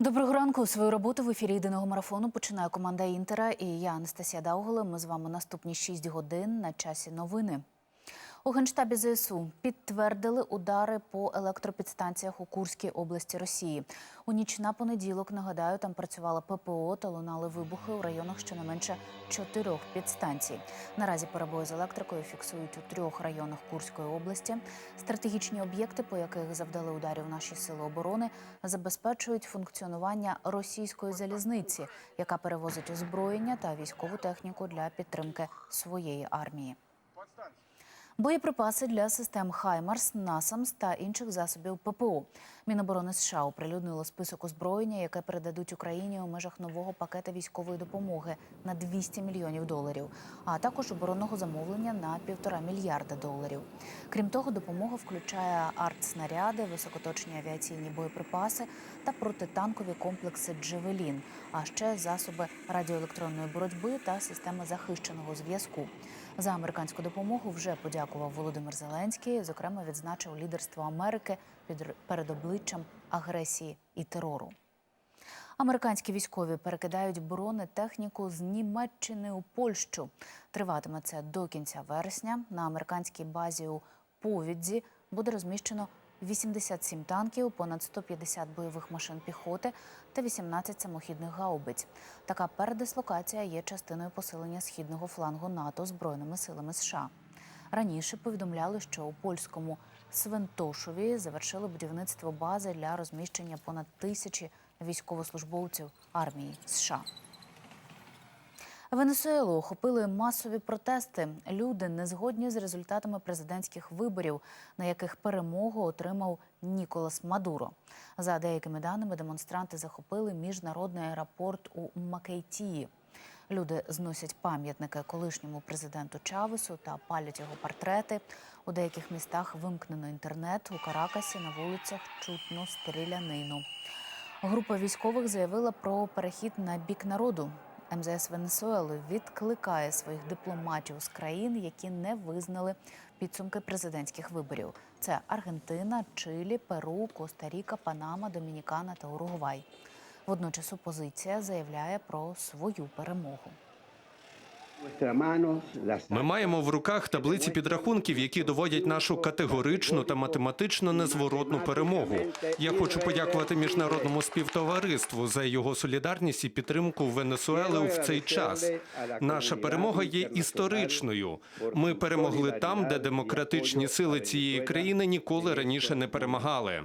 Доброго ранку. Свою роботу в ефірі єдиного марафону починає команда Інтера і я Анастасія Даугола. Ми з вами наступні 6 годин на часі новини. У генштабі ЗСУ підтвердили удари по електропідстанціях у Курській області Росії. У ніч на понеділок, нагадаю, там працювала ППО та лунали вибухи у районах щонайменше чотирьох підстанцій. Наразі перебої з електрикою фіксують у трьох районах Курської області. Стратегічні об'єкти, по яких завдали ударів наші сили оборони, забезпечують функціонування російської залізниці, яка перевозить озброєння та військову техніку для підтримки своєї армії. Боєприпаси для систем Хаймарс, Насамс та інших засобів ППО. Міноборони США оприлюднило список озброєння, яке передадуть Україні у межах нового пакета військової допомоги на 200 мільйонів доларів, а також оборонного замовлення на півтора мільярда доларів. Крім того, допомога включає артснаряди, високоточні авіаційні боєприпаси та протитанкові комплекси Джевелін, а ще засоби радіоелектронної боротьби та системи захищеного зв'язку. За американську допомогу вже подякував Володимир Зеленський. Зокрема, відзначив лідерство Америки під перед обличчям агресії і терору. Американські військові перекидають бронетехніку з Німеччини у Польщу. Триватиме це до кінця вересня. На американській базі у Повідзі буде розміщено 87 танків, понад 150 бойових машин піхоти та 18 самохідних гаубиць. Така передислокація є частиною посилення східного флангу НАТО збройними силами США. Раніше повідомляли, що у польському Свинтошові завершили будівництво бази для розміщення понад тисячі військовослужбовців армії США. Венесуелу охопили масові протести. Люди не згодні з результатами президентських виборів, на яких перемогу отримав Ніколас Мадуро. За деякими даними, демонстранти захопили міжнародний аеропорт у Макейтії. Люди зносять пам'ятники колишньому президенту Чавесу та палять його портрети. У деяких містах вимкнено інтернет. У Каракасі на вулицях чутно стрілянину. Група військових заявила про перехід на бік народу. МЗС Венесуели відкликає своїх дипломатів з країн, які не визнали підсумки президентських виборів. Це Аргентина, Чилі, Перу, Коста-Ріка, Панама, Домінікана та Уругвай. Водночас опозиція заявляє про свою перемогу. Ми маємо в руках таблиці підрахунків, які доводять нашу категоричну та математично незворотну перемогу. Я хочу подякувати міжнародному співтовариству за його солідарність і підтримку Венесуели в цей час. Наша перемога є історичною. Ми перемогли там, де демократичні сили цієї країни ніколи раніше не перемагали.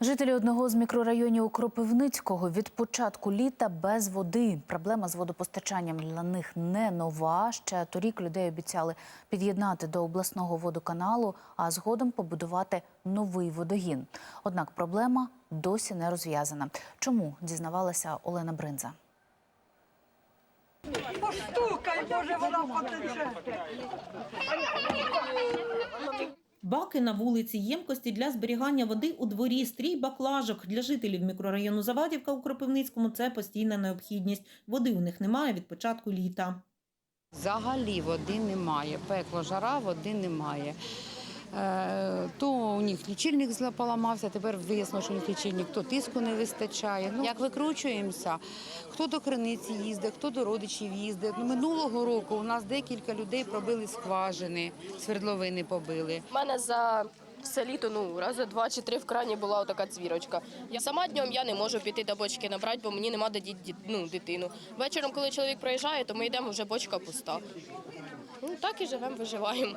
Жителі одного з мікрорайонів Кропивницького від початку літа без води. Проблема з водопостачанням для них не нова. Ще торік людей обіцяли під'єднати до обласного водоканалу, а згодом побудувати новий водогін. Однак проблема досі не розв'язана. Чому дізнавалася Олена Бринза? Постукай, може, вона потече. Баки на вулиці, ємкості для зберігання води у дворі, стрій баклажок. Для жителів мікрорайону Завадівка у Кропивницькому це постійна необхідність. Води у них немає від початку літа. Взагалі води немає. Пекло жара, води немає. Е, то них лічильник зла- поламався, тепер вияснило, що у них лічильник, то тиску не вистачає. Ну, як викручуємося, хто до криниці їздить, хто до родичів їздить. Ну, Минулого року у нас декілька людей пробили скважини, свердловини побили. У мене за все літо ну рази два чи три в крані була така цвірочка. Я сама днем я не можу піти до бочки набрати, бо мені нема де діти ну, дитину. Вечором, коли чоловік приїжджає, то ми йдемо вже бочка пуста. Ну так і живемо, виживаємо.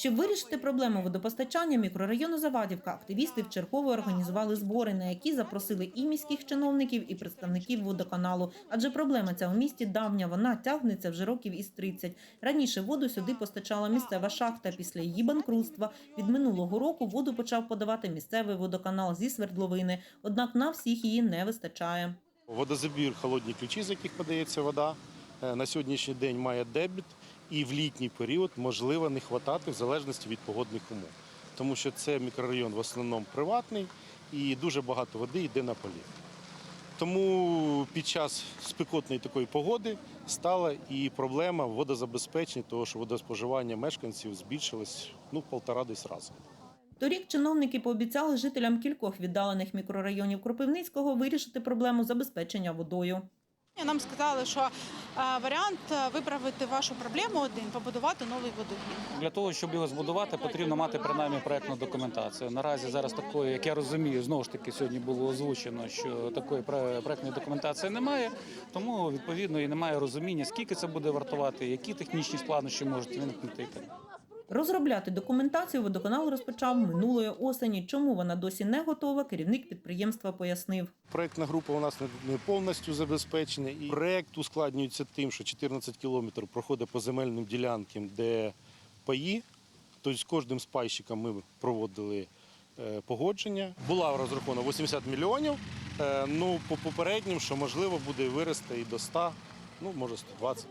Щоб вирішити проблему водопостачання мікрорайону Завадівка, активісти вчергово організували збори, на які запросили і міських чиновників, і представників водоканалу. Адже проблема ця у місті давня. Вона тягнеться вже років із 30. Раніше воду сюди постачала місцева шахта. Після її банкрутства від минулого року воду почав подавати місцевий водоканал зі свердловини. Однак на всіх її не вистачає. Водозабір холодні ключі, з яких подається вода. е, На сьогоднішній день має дебіт, і в літній період можливо не хватати в залежності від погодних умов. Тому що це мікрорайон в основному приватний і дуже багато води йде на полі. Тому під час спекотної такої погоди стала і проблема водозабезпечення, тому що водоспоживання мешканців збільшилось ну, полтора десь рази. Торік чиновники пообіцяли жителям кількох віддалених мікрорайонів Кропивницького вирішити проблему забезпечення водою. Нам сказали, що е, варіант е, виправити вашу проблему один побудувати новий водогін. Для того, щоб його збудувати, потрібно мати принаймні проектну документацію. Наразі зараз такої, як я розумію, знову ж таки сьогодні було озвучено, що такої проектної документації немає. Тому відповідно і немає розуміння, скільки це буде вартувати, які технічні складнощі можуть виникнути. Розробляти документацію водоканал розпочав минулої осені. Чому вона досі не готова? Керівник підприємства пояснив. Проектна група у нас не- повністю забезпечена. І проект ускладнюється тим, що 14 кілометрів проходить по земельним ділянкам, де паї. Тобто з кожним з пайщиком ми проводили е, погодження. Була розрахована 80 мільйонів. Е, Ну, по попереднім, що можливо буде вирости і до 100, ну може 120.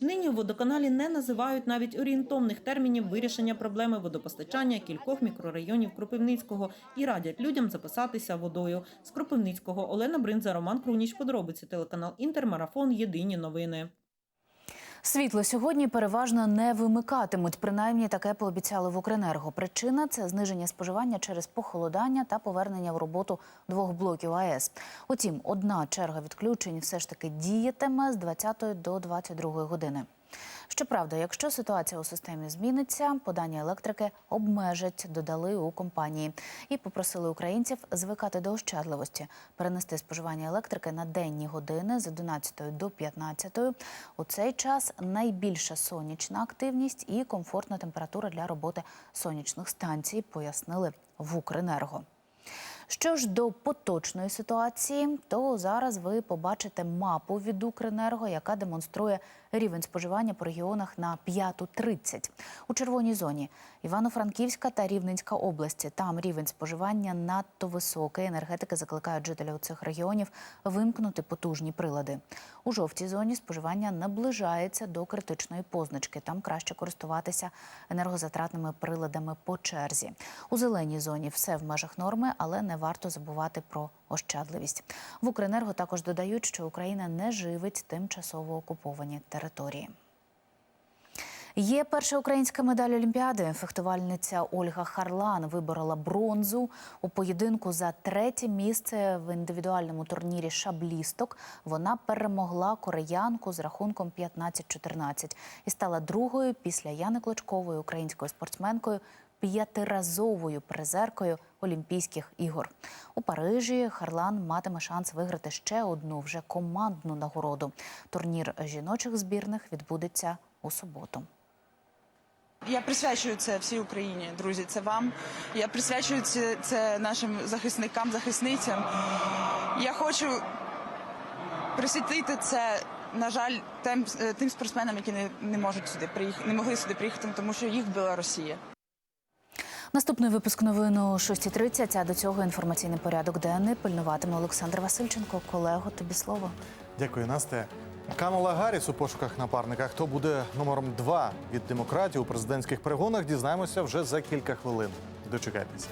Нині в водоканалі не називають навіть орієнтовних термінів вирішення проблеми водопостачання кількох мікрорайонів Кропивницького і радять людям записатися водою. З Кропивницького Олена Бринза, Роман Круніч. Подробиці телеканал Інтермарафон. Єдині новини. Світло сьогодні переважно не вимикатимуть. Принаймні таке пообіцяли в Укренерго. Причина це зниження споживання через похолодання та повернення в роботу двох блоків АЕС. Утім, одна черга відключень все ж таки діятиме з 20 до 22 години. Щоправда, якщо ситуація у системі зміниться, подання електрики обмежать, додали у компанії і попросили українців звикати до ощадливості, перенести споживання електрики на денні години з 11 до 15. У цей час найбільша сонячна активність і комфортна температура для роботи сонячних станцій, пояснили в Укренерго. Що ж до поточної ситуації, то зараз ви побачите мапу від Укренерго, яка демонструє рівень споживання по регіонах на 5.30. У червоній зоні Івано-Франківська та Рівненська області. Там рівень споживання надто високий. Енергетики закликають жителів цих регіонів вимкнути потужні прилади. У жовтій зоні споживання наближається до критичної позначки. Там краще користуватися енергозатратними приладами по черзі. У зеленій зоні все в межах норми, але не варто забувати про ощадливість. В Укренерго також додають, що Україна не живить тимчасово окуповані території. Є перша українська медаль Олімпіади. Фехтувальниця Ольга Харлан виборола бронзу у поєдинку за третє місце в індивідуальному турнірі шаблісток. Вона перемогла кореянку з рахунком 15-14 і стала другою після Яни Клочкової українською спортсменкою. П'ятиразовою призеркою Олімпійських ігор у Парижі Харлан матиме шанс виграти ще одну вже командну нагороду. Турнір жіночих збірних відбудеться у суботу. Я присвячую це всій Україні, друзі. Це вам. Я присвячую це, це нашим захисникам, захисницям. Я хочу присвятити це, на жаль, тим, е, тим спортсменам, які не, не можуть сюди приїхати, не могли сюди приїхати, тому що їх вбила Росія. Наступний випуск новин о 6.30, а до цього інформаційний порядок денний пильнуватиме Олександр Васильченко. Колего, тобі слово. Дякую, Насте. Камала Гарріс у пошуках напарника. Хто буде номером два від демократії у президентських перегонах? Дізнаємося вже за кілька хвилин. Дочекайтеся.